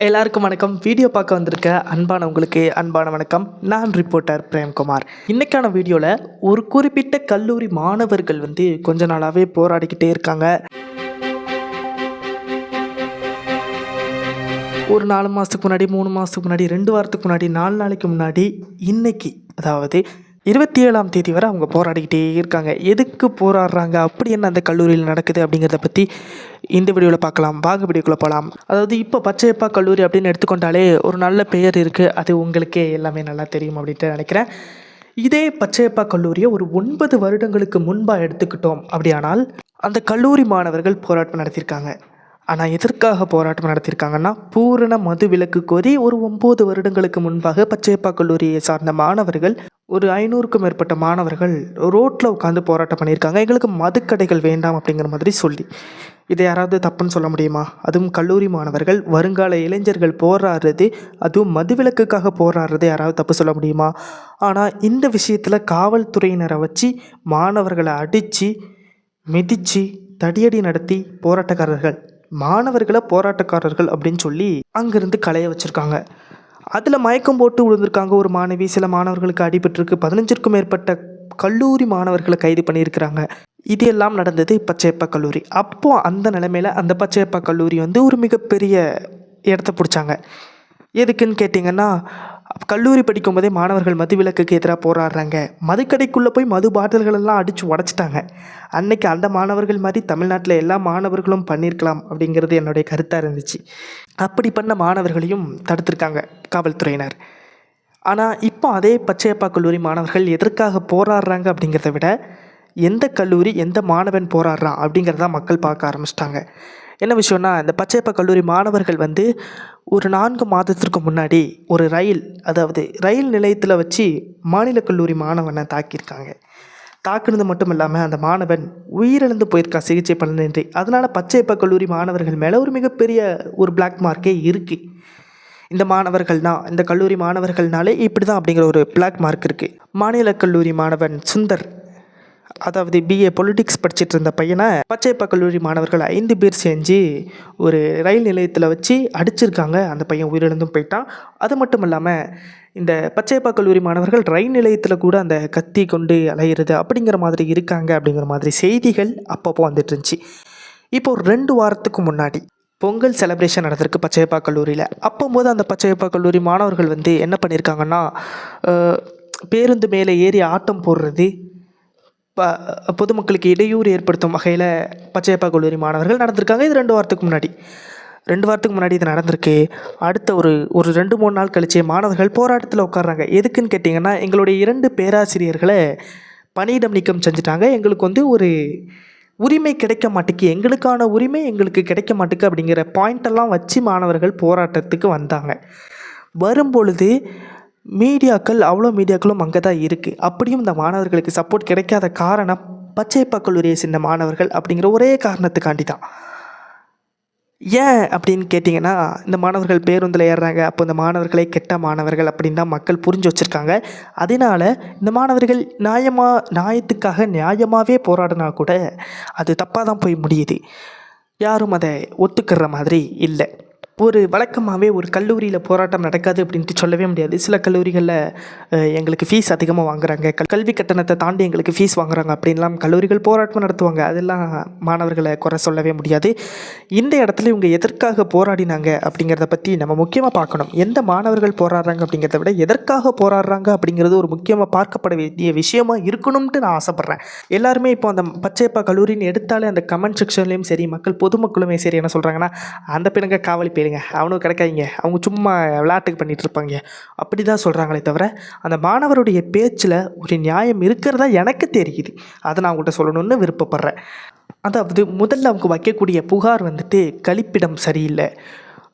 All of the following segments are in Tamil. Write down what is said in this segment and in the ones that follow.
எல்லாருக்கும் வணக்கம். வீடியோ பார்க்க வந்திருக்க அன்பான உங்களுக்கு அன்பான வணக்கம். நான் ரிப்போர்ட்டர் பிரேம்குமார். இன்றைக்கான வீடியோவில் ஒரு குறிப்பிட்ட கல்லூரி மாணவர்கள் வந்து கொஞ்ச நாளாகவே போராடிக்கிட்டே இருக்காங்க. ஒரு நாலு மாதத்துக்கு முன்னாடி மூணு மாதத்துக்கு முன்னாடி ரெண்டு வாரத்துக்கு முன்னாடி நாலு நாளைக்கு முன்னாடி இன்றைக்கி அதாவது இருபத்தி ஏழாம் தேதி வரை அவங்க போராடிக்கிட்டே இருக்காங்க. எதுக்கு போராடுறாங்க? அப்படி என்ன அந்த கல்லூரியில் நடக்குது அப்படிங்கிறத பற்றி இந்த வீடியோவில் பார்க்கலாம். வாங்க வீடியோக்குள்ளே போகலாம் அதாவது இப்போ பச்சையப்பா கல்லூரி அப்படின்னு எடுத்துக்கொண்டாலே ஒரு நல்ல பெயர் இருக்குது அது உங்களுக்கே எல்லாமே நல்லா தெரியும் அப்படின்ட்டு நினைக்கிறேன். இதே பச்சையப்பா கல்லூரியை ஒரு ஒன்பது வருடங்களுக்கு முன்பாக எடுத்துக்கிட்டோம் அப்படியானால் அந்த கல்லூரி மாணவர்கள் போராட்டம் நடத்தியிருக்காங்க. ஆனால் எதற்காக போராட்டம் நடத்தியிருக்காங்கன்னா பூரண மது விலக்கு கோரி ஒரு ஒம்பது வருடங்களுக்கு முன்பாக பச்சையப்பா கல்லூரியை சார்ந்த மாணவர்கள் ஒரு ஐநூறுக்கும் மேற்பட்ட மாணவர்கள் ரோட்டில் உட்காந்து போராட்டம் பண்ணியிருக்காங்க. எங்களுக்கு மதுக்கடைகள் வேண்டாம் அப்படிங்கிற மாதிரி சொல்லி. இதை யாராவது தப்புன்னு சொல்ல முடியுமா? அதுவும் கல்லூரி மாணவர்கள் வருங்கால இளைஞர்கள் போராடுறது அதுவும் மதுவிலக்குக்காக போராடுறது யாராவது தப்பு சொல்ல முடியுமா? ஆனால் இந்த விஷயத்தில் காவல்துறையினரை வச்சு மாணவர்களை அடித்து மிதித்து தடியடி நடத்தி போராட்டக்காரர்கள் மாணவர்களை போராட்டக்காரர்கள் அப்படின்னு சொல்லி அங்கேருந்து களைய வச்சுருக்காங்க. அதில் மயக்கம் போட்டு விழுந்திருக்காங்க ஒரு மாணவி. சில மாணவர்களுக்கு அடிபட்டிருக்கு. பதினஞ்சிற்கும் மேற்பட்ட கல்லூரி மாணவர்களை கைது பண்ணியிருக்கிறாங்க. இது எல்லாம் நடந்தது பச்சையப்பா கல்லூரி. அப்போது அந்த நிலைமையில் அந்த பச்சையப்பா கல்லூரி வந்து ஒரு மிகப்பெரிய இடத்த பிடிச்சாங்க. எதுக்குன்னு கேட்டிங்கன்னா கல்லூரி படிக்கும்போதே மாணவர்கள் மது விலக்குக்கு எதிராக போராடுறாங்க. மதுக்கடைக்குள்ளே போய் மது பாட்டில்கள் எல்லாம் அடித்து உடச்சிட்டாங்க. அன்னைக்கு அந்த மாணவர்கள் மாதிரி தமிழ்நாட்டில் எல்லா மாணவர்களும் பண்ணியிருக்கலாம் அப்படிங்கிறது என்னுடைய கருத்தாக இருந்துச்சு. அப்படி பண்ண மாணவர்களையும் தடுத்திருக்காங்க காவல்துறையினர். ஆனால் இப்போ அதே பச்சையப்பா கல்லூரி மாணவர்கள் எதற்காக போராடுறாங்க அப்படிங்கிறத விட எந்த கல்லூரி எந்த மாணவன் போராடுறான் அப்படிங்கிறத மக்கள் பார்க்க ஆரம்பிச்சிட்டாங்க. என்ன விஷயம்னா இந்த பச்சையப்ப கல்லூரி மாணவர்கள் வந்து ஒரு நான்கு மாதத்திற்கு முன்னாடி ஒரு ரயில் அதாவது ரயில் நிலையத்தில் வச்சு மாநில கல்லூரி மாணவனை தாக்கியிருக்காங்க. தாக்குனது மட்டும் இல்லாமல் அந்த மாணவன் உயிரிழந்து போயிருக்கா சிகிச்சை பலனின்றி அதனால் பச்சையப்ப கல்லூரி மாணவர்கள் மேலே ஒரு மிகப்பெரிய ஒரு பிளாக் மார்க்கே இருக்குது இந்த மாணவர்கள்னா இந்த கல்லூரி மாணவர்கள்னாலே இப்படி தான் அப்படிங்கிற ஒரு பிளாக் மார்க் இருக்குது மாநில கல்லூரி மாணவன் சுந்தர் அதாவது பிஏ பொலிட்டிக்ஸ் படிச்சுட்டு இருந்த பையனை பச்சைப்பா கல்லூரி மாணவர்கள் ஐந்து பேர் செஞ்சு ஒரு ரயில் நிலையத்தில் வச்சு அடிச்சிருக்காங்க. அந்த பையன் உயிரிழந்தும் போயிட்டான். அது மட்டும் இல்லாமல் இந்த பச்சையப்பா கல்லூரி மாணவர்கள் ரயில் நிலையத்தில் கூட அந்த கத்தி கொண்டு அலையிறது அப்படிங்கிற மாதிரி இருக்காங்க அப்படிங்கிற மாதிரி செய்திகள் அப்பப்போ வந்துட்டு இருந்துச்சு. இப்போ ரெண்டு வாரத்துக்கு முன்னாடி பொங்கல் செலப்ரேஷன் நடந்திருக்கு பச்சையப்பா கல்லூரியில் அப்போம்போது அந்த பச்சையப்பா கல்லூரி மாணவர்கள் வந்து என்ன பண்ணியிருக்காங்கன்னா பேருந்து மேலே ஏறி ஆட்டம் போடுறது ப பொதுமக்களுக்கு இடையூறு ஏற்படுத்தும் வகையில் பச்சையப்பா கல்லூரி மாணவர்கள் நடந்திருக்காங்க. இது ரெண்டு வாரத்துக்கு முன்னாடி. ரெண்டு வாரத்துக்கு முன்னாடி இது நடந்திருக்கு. அடுத்த ஒரு ஒரு ரெண்டு மூணு நாள் கழிச்சு மாணவர்கள் போராட்டத்தில் உட்கார்றாங்க. எதுக்குன்னு கேட்டிங்கன்னா எங்களுடைய இரண்டு பேராசிரியர்களை பணியிடம் நீக்கம் செஞ்சுட்டாங்க. எங்களுக்கு வந்து ஒரு உரிமை கிடைக்க மாட்டேக்கு. எங்களுக்கான உரிமை எங்களுக்கு கிடைக்க மாட்டேக்கு அப்படிங்கிற பாயிண்டெல்லாம் வச்சு மாணவர்கள் போராட்டத்துக்கு வந்தாங்க. வரும்பொழுது மீடியாக்கள் அவ்வளோ மீடியாக்களும் அங்கே தான் இருக்குது அப்படியும் இந்த மாணவர்களுக்கு சப்போர்ட் கிடைக்காத காரணம் பச்சையப்பா கல்லூரியை சேர்ந்த மாணவர்கள் அப்படிங்கிற ஒரே காரணத்துக்காண்டி தான் ஏன் அப்படின்னு கேட்டிங்கன்னா இந்த மாணவர்கள் பேருந்தில் ஏறுறாங்க அப்போ இந்த மாணவர்களே கெட்ட மாணவர்கள் அப்படின்னு தான் மக்கள் புரிஞ்சு வச்சுருக்காங்க. அதனால் இந்த மாணவர்கள் நியாயமாக நியாயத்துக்காக நியாயமாகவே போராடினா கூட அது தப்பாக தான் போய் முடியுது. யாரும் அதை ஒத்துக்கிற மாதிரி இல்லை. ஒரு வழக்கமாகவே ஒரு கல்லூரியில் போராட்டம் நடக்காது அப்படின்ட்டு சொல்லவே முடியாது. சில கல்லூரிகளில் எங்களுக்கு ஃபீஸ் அதிகமாக வாங்குறாங்க. கல் கல்வி கட்டணத்தை தாண்டி எங்களுக்கு ஃபீஸ் வாங்குறாங்க அப்படின்லாம் கல்லூரிகள் போராட்டம் நடத்துவாங்க. அதெல்லாம் மாணவர்களை குறை சொல்லவே முடியாது. இந்த இடத்துல இவங்க எதற்காக போராடினாங்க அப்படிங்கிறத பற்றி நம்ம முக்கியமாக பார்க்கணும். எந்த மாணவர்கள் போராடுறாங்க அப்படிங்கிறத விட எதற்காக போராடுறாங்க அப்படிங்கிறது ஒரு முக்கியமாக பார்க்கப்பட வேண்டிய விஷயமா இருக்கணும்ட்டு நான் ஆசைப்பட்றேன். எல்லாருமே இப்போ அந்த பச்சையப்பா கல்லூரின்னு எடுத்தாலே அந்த கமெண்ட் செக்ஷன்லேயும் சரி மக்கள் பொதுமக்களுமே சரி என்ன சொல்கிறாங்கன்னா அந்த பிணங்க காவலி கேளுங்க. அவனும் கிடைக்காதீங்க. அவங்க சும்மா விளையாட்டுக்கு பண்ணிகிட்டு இருப்பாங்க அப்படி தான் சொல்கிறாங்களே தவிர அந்த மாணவருடைய பேச்சில் ஒரு நியாயம் இருக்கிறதா எனக்கு தெரியுது. அதை நான் உங்கள்கிட்ட சொல்லணும்னு விருப்பப்படுறேன். அதாவது முதல்ல அவங்க வைக்கக்கூடிய புகார் வந்துட்டு கழிப்பிடம் சரியில்லை.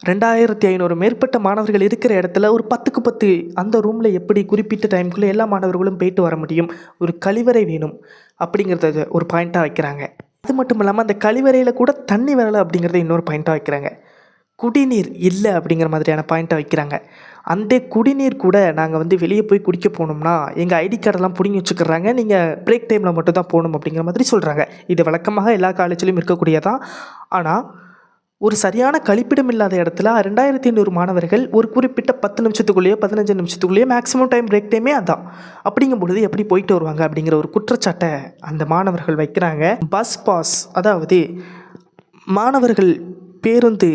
ரெண்டாயிரத்தி ஐநூறு மேற்பட்ட மாணவர்கள் இருக்கிற இடத்துல ஒரு பத்துக்கு பத்து அந்த ரூமில் எப்படி குறிப்பிட்ட டைமுக்குள்ளே எல்லா மாணவர்களும் போயிட்டு வர முடியும்? ஒரு கழிவறை வேணும் அப்படிங்கிறத ஒரு பாயிண்ட்டாக வைக்கிறாங்க. அது மட்டும் இல்லாமல் அந்த கழிவறையில் கூட தண்ணி வரலை அப்படிங்கிறத இன்னொரு பாயிண்ட்டாக வைக்கிறாங்க. குடிநீர் இல்லை அப்படிங்கிற மாதிரியான பாயிண்ட்டை வைக்கிறாங்க. அந்த குடிநீர் கூட நாங்கள் வந்து வெளியே போய் குடிக்க போனோம்னா எங்கள் ஐடி கார்டெல்லாம் பிடிங்கி வச்சுக்கிறாங்க. நீங்கள் பிரேக் டைமில் மட்டும் தான் போகணும் அப்படிங்கிற மாதிரி சொல்கிறாங்க இது வழக்கமாக எல்லா காலேஜ்லையும் இருக்கக்கூடியதான் ஆனால் ஒரு சரியான கழிப்பிடம் இல்லாத இடத்துல ரெண்டாயிரத்தி ஐநூறு மாணவர்கள் ஒரு குறிப்பிட்ட பத்து நிமிஷத்துக்குள்ளேயோ பதினஞ்சு நிமிஷத்துக்குள்ளேயோ மேக்ஸிமம் டைம் பிரேக் டைமே அதான். அப்படிங்கும் பொழுது எப்படி போயிட்டு வருவாங்க அப்படிங்கிற ஒரு குற்றச்சாட்டை அந்த மாணவர்கள் வைக்கிறாங்க. பஸ் பாஸ் அதாவது மாணவர்கள் பேருந்து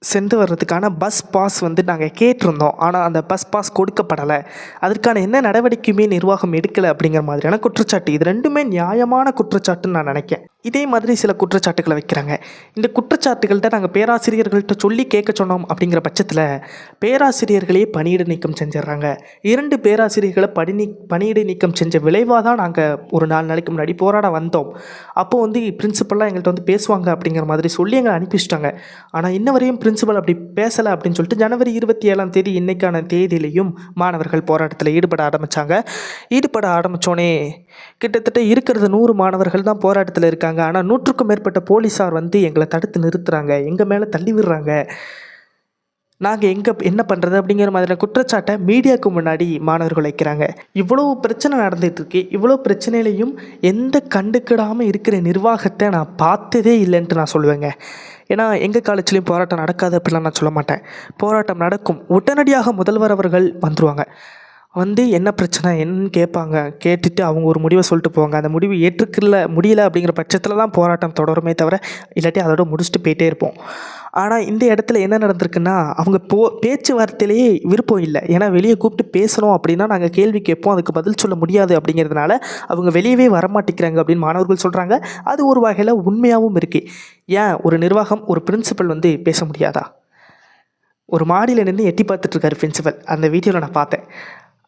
சென்று வர்றதுக்கான பஸ் பாஸ் வந்து நாங்கள் கேட்டிருந்தோம். ஆனால் அந்த பஸ் பாஸ் கொடுக்கப்படலை. அதற்கான என்ன நடவடிக்கையுமே நிர்வாகம் எடுக்கலை அப்படிங்கிற மாதிரியான குற்றச்சாட்டு. இது ரெண்டுமே நியாயமான குற்றச்சாட்டுன்னு நான் நினைக்கிறேன். இதே மாதிரி சில குற்றச்சாட்டுகளை வைக்கிறாங்க. இந்த குற்றச்சாட்டுகள்கிட்ட நாங்கள் பேராசிரியர்கள்ட்ட சொல்லி கேட்க சொன்னோம் அப்படிங்கிற பட்சத்தில் பேராசிரியர்களே பணியிட நீக்கம் செஞ்சிடுறாங்க இரண்டு பேராசிரியர்களை பணி நீ பணியிட நீக்கம் செஞ்ச விளைவாக தான் நாங்கள் ஒரு நாலு நாளைக்கு முன்னாடி போராட வந்தோம். அப்போது வந்து பிரின்சிபல்லாம் எங்கள்கிட்ட வந்து பேசுவாங்க அப்படிங்கிற மாதிரி சொல்லி எங்களை அனுப்பிச்சிட்டாங்க ஆனால் இன்ன வரையும் பிரின்சிபல் அப்படி பேசலை அப்படின்னு சொல்லிட்டு ஜனவரி இருபத்தி ஏழாம் தேதி இன்றைக்கான தேதியிலையும் மாணவர்கள் போராட்டத்தில் ஈடுபட ஆரம்பித்தாங்க ஈடுபட ஆரம்பித்தோடனே கிட்டத்தட்ட இருக்கிறது நூறு மாணவர்கள் தான் போராட்டத்தில் இருக்காங்க. ஆனால் நூற்றுக்கும் மேற்பட்ட போலீஸார் வந்து எங்களை தடுத்து நிறுத்துகிறாங்க எங்கள் மேலே தள்ளி விடுறாங்க. நாங்கள் எங்கே என்ன பண்ணுறது அப்படிங்கிற மாதிரியான குற்றச்சாட்டை மீடியாவுக்கு முன்னாடி மாணவர்கள் வைக்கிறாங்க. இவ்வளோ பிரச்சனை நடந்துகிட்ருக்கு இவ்வளோ பிரச்சனையிலையும் எந்த கண்டுக்கிடாமல் இருக்கிற நிர்வாகத்தை நான் பார்த்ததே இல்லைன்ட்டு நான் சொல்லுவேங்க. ஏன்னா எங்கள் காலேஜ்லேயும் போராட்டம் நடக்காது அப்படிலாம் நான் சொல்ல மாட்டேன். போராட்டம் நடக்கும். உடனடியாக முதல்வர் அவர்கள் வந்துருவாங்க. வந்து என்ன பிரச்சனை என்னன்னு கேட்பாங்க. கேட்டுட்டு அவங்க ஒரு முடிவை சொல்லிட்டு போவாங்க. அந்த முடிவு ஏற்றுக்கல முடியல அப்படிங்கிற பட்சத்தில் தான் போராட்டம் தொடருமே தவிர இல்லாட்டி அதோட முடிச்சுட்டு போயிட்டே இருப்போம். ஆனால் இந்த இடத்துல என்ன நடந்திருக்குன்னா அவங்க போ பேச்சுவார்த்தையிலேயே விருப்பம் இல்லை. ஏன்னா வெளியே கூப்பிட்டு பேசணும் அப்படின்னா நாங்கள் கேள்வி கேட்போம். அதுக்கு பதில் சொல்ல முடியாது அப்படிங்கிறதுனால அவங்க வெளியவே வரமாட்டேங்கிறாங்க அப்படின்னு மாணவர்கள் சொல்கிறாங்க அது ஒரு வகையில் உண்மையாகவும் இருக்குது ஏன்? ஒரு நிர்வாகம் ஒரு பிரின்சிபல் வந்து பேச முடியாதா? ஒரு மாடியில் நின்று எட்டி பார்த்துட்ருக்காரு பிரின்சிபல் அந்த வீடியோவில் நான் பார்த்தேன்.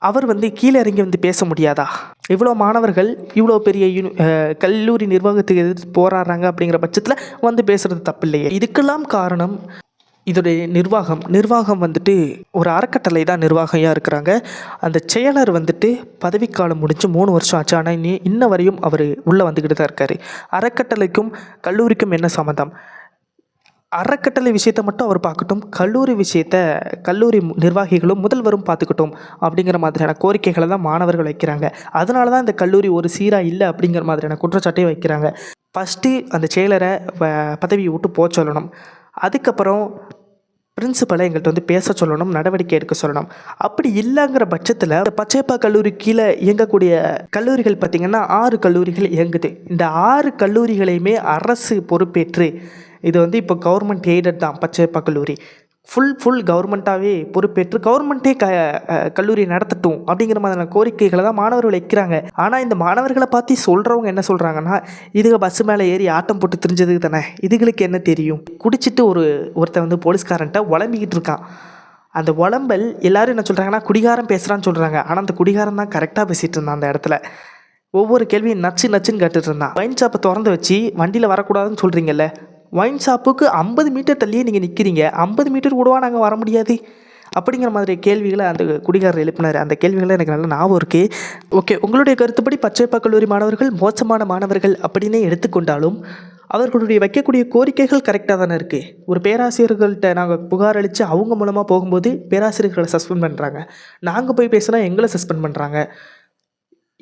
அவர் வந்து கீழே இறங்கி வந்து பேச முடியாதா? இவ்வளோ மாணவர்கள் இவ்வளோ பெரிய யூனி கல்லூரி நிர்வாகத்துக்கு எதிர்த்து போராடுறாங்க அப்படிங்கிற பட்சத்தில் வந்து பேசுகிறது தப்பு இல்லையே இதுக்கெல்லாம் காரணம் இதோடைய நிர்வாகம். நிர்வாகம் வந்துட்டு ஒரு அறக்கட்டளை தான் நிர்வாகியாக இருக்கிறாங்க. அந்த செயலர் வந்துட்டு பதவிக்காலம் முடிஞ்சு மூணு வருஷம் ஆச்சு. ஆனால் இன்ன வரையும் அவர் உள்ளே வந்துக்கிட்டு தான் இருக்கார். அறக்கட்டளைக்கும் கல்லூரிக்கும் என்ன சம்மந்தம் அறக்கட்டளை விஷயத்தை மட்டும் அவர் பார்க்கட்டும் கல்லூரி விஷயத்த கல்லூரி நிர்வாகிகளும் முதல்வரும் பார்த்துக்கட்டும் அப்படிங்கிற மாதிரியான கோரிக்கைகளை தான் மாணவர்கள் வைக்கிறாங்க. அதனால தான் இந்த கல்லூரி ஒரு சீராக இல்லை அப்படிங்கிற மாதிரியான குற்றச்சாட்டையும் வைக்கிறாங்க. ஃபஸ்ட்டு அந்த செயலரை வ- பதவியை விட்டு போக சொல்லணும். அதுக்கப்புறம் பிரின்சிபலை எங்கள்கிட்ட வந்து பேச சொல்லணும் நடவடிக்கை எடுக்க சொல்லணும். அப்படி இல்லைங்கிற பட்சத்தில் இந்த பச்சையப்பா கல்லூரி கீழே இயங்கக்கூடிய கல்லூரிகள் பார்த்திங்கன்னா ஆறு கல்லூரிகள் இயங்குது. இந்த ஆறு கல்லூரிகளையுமே அரசு பொறுப்பேற்று இது வந்து இப்போ கவர்மெண்ட் எய்டட் தான் பச்சையப்பா கல்லூரி. ஃபுல் ஃபுல் கவர்மெண்ட்டாகவே பொறுப்பேற்று கவர்மெண்ட்டே க கல்லூரி நடத்தட்டும் அப்படிங்கிற மாதிரியான கோரிக்கைகளை தான் மாணவர்கள் வைக்கிறாங்க. ஆனால் இந்த மாணவர்களை பார்த்து சொல்கிறவங்க என்ன சொல்கிறாங்கன்னா இதுக பஸ்ஸு மேலே ஏறி ஆட்டம் போட்டு தெரிஞ்சதுக்கு தானே இதுகளுக்கு என்ன தெரியும்? குடிச்சிட்டு ஒரு ஒருத்தன் வந்து போலீஸ்காரன்ட்ட உழம்பிக்கிட்டு இருக்கான். அந்த உழம்பல் எல்லாரும் என்ன சொல்கிறாங்கன்னா குடிகாரம் பேசுகிறான்னு சொல்கிறாங்க ஆனால் அந்த குடிகாரம் தான் கரெக்டாக பேசிகிட்டு இருந்தான் அந்த இடத்துல. ஒவ்வொரு கேள்வியும் நச்சு நச்சுன்னு கேட்டுட்டு இருந்தான். ஒயின் ஷாப்பை திறந்து வச்சு வண்டியில் வரக்கூடாதுன்னு சொல்கிறீங்கல்ல ஒயின் ஷாப்புக்கு ஐம்பது மீட்டர் தள்ளியே நீங்கள் நிற்கிறீங்க ஐம்பது மீட்டர் கூடவா நாங்கள் வர முடியாது? அப்படிங்கிற மாதிரி கேள்விகளை அந்த குடிகாரர் எழுப்பினார். அந்த கேள்விகளை எனக்கு நல்ல ஞாபகம் இருக்குது ஓகே உங்களுடைய கருத்துப்படி பச்சைப்பா கல்லூரி மாணவர்கள் மோசமான மாணவர்கள் அப்படின்னே எடுத்துக்கொண்டாலும் அவர்களுடைய வைக்கக்கூடிய கோரிக்கைகள் கரெக்டாக தானே இருக்குது ஒரு பேராசிரியர்கள்ட்ட நாங்கள் புகார் அளித்து அவங்க மூலமாக போகும்போது பேராசிரியர்களை சஸ்பெண்ட் பண்ணுறாங்க நாங்கள் போய் பேசினா எங்களை சஸ்பெண்ட் பண்ணுறாங்க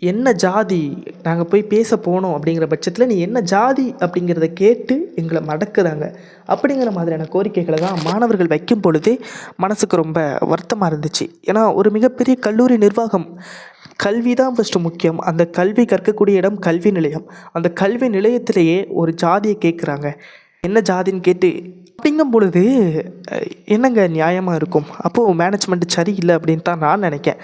என்ன ஜாதி நாங்கள் போய் பேச போனோம் அப்படிங்கிற பட்சத்தில் நீ என்ன ஜாதி அப்படிங்கிறத கேட்டு எங்களை மடக்குறாங்க. அப்படிங்கிற மாதிரியான கோரிக்கைகளை தான் மாணவர்கள் வைக்கும் பொழுதே மனசுக்கு ரொம்ப வருத்தமாக இருந்துச்சு. ஏன்னா ஒரு மிகப்பெரிய கல்லூரி நிர்வாகம் கல்வி தான் ஃபஸ்ட்டு முக்கியம். அந்த கல்வி கற்கக்கூடிய இடம் கல்வி நிலையம். அந்த கல்வி நிலையத்திலேயே ஒரு ஜாதியை கேட்குறாங்க என்ன ஜாதின்னு கேட்டு அப்படிங்கும் பொழுது என்னங்க நியாயமாக இருக்கும்? அப்போது மேனேஜ்மெண்ட் சரியில்லை அப்படின்னு தான் நான் நினைக்கேன்.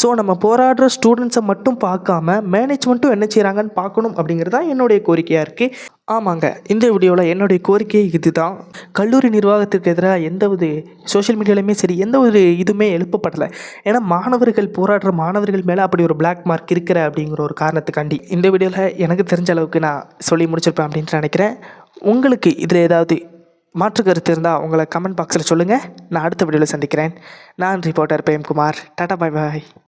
ஸோ நம்ம போராடுற ஸ்டூடெண்ட்ஸை மட்டும் பார்க்காம மேனேஜ்மெண்ட்டும் என்ன செய்கிறாங்கன்னு பார்க்கணும் அப்படிங்கிறது தான் என்னுடைய கோரிக்கையாக இருக்குது ஆமாங்க இந்த வீடியோவில் என்னுடைய கோரிக்கை இதுதான். கல்லூரி நிர்வாகத்திற்கு எதிராக எந்த ஒரு சோஷியல் மீடியாலையுமே சரி எந்த ஒரு இதுவுமே எழுப்பப்படலை. ஏன்னா மாணவர்கள் போராடுற மாணவர்கள் மேலே அப்படி ஒரு பிளாக் மார்க் இருக்கிற அப்படிங்கிற ஒரு காரணத்துக்காண்டி. இந்த வீடியோவில் எனக்கு தெரிஞ்ச அளவுக்கு நான் சொல்லி முடிச்சிருப்பேன் அப்படின்ட்டு நினைக்கிறேன். உங்களுக்கு இதில் ஏதாவது மாற்று கருத்து இருந்தால் உங்களை கமெண்ட் பாக்ஸில் சொல்லுங்கள் நான் அடுத்த வீடியோவில் சந்திக்கிறேன். நான் reporter Premkumar. Tata bye bye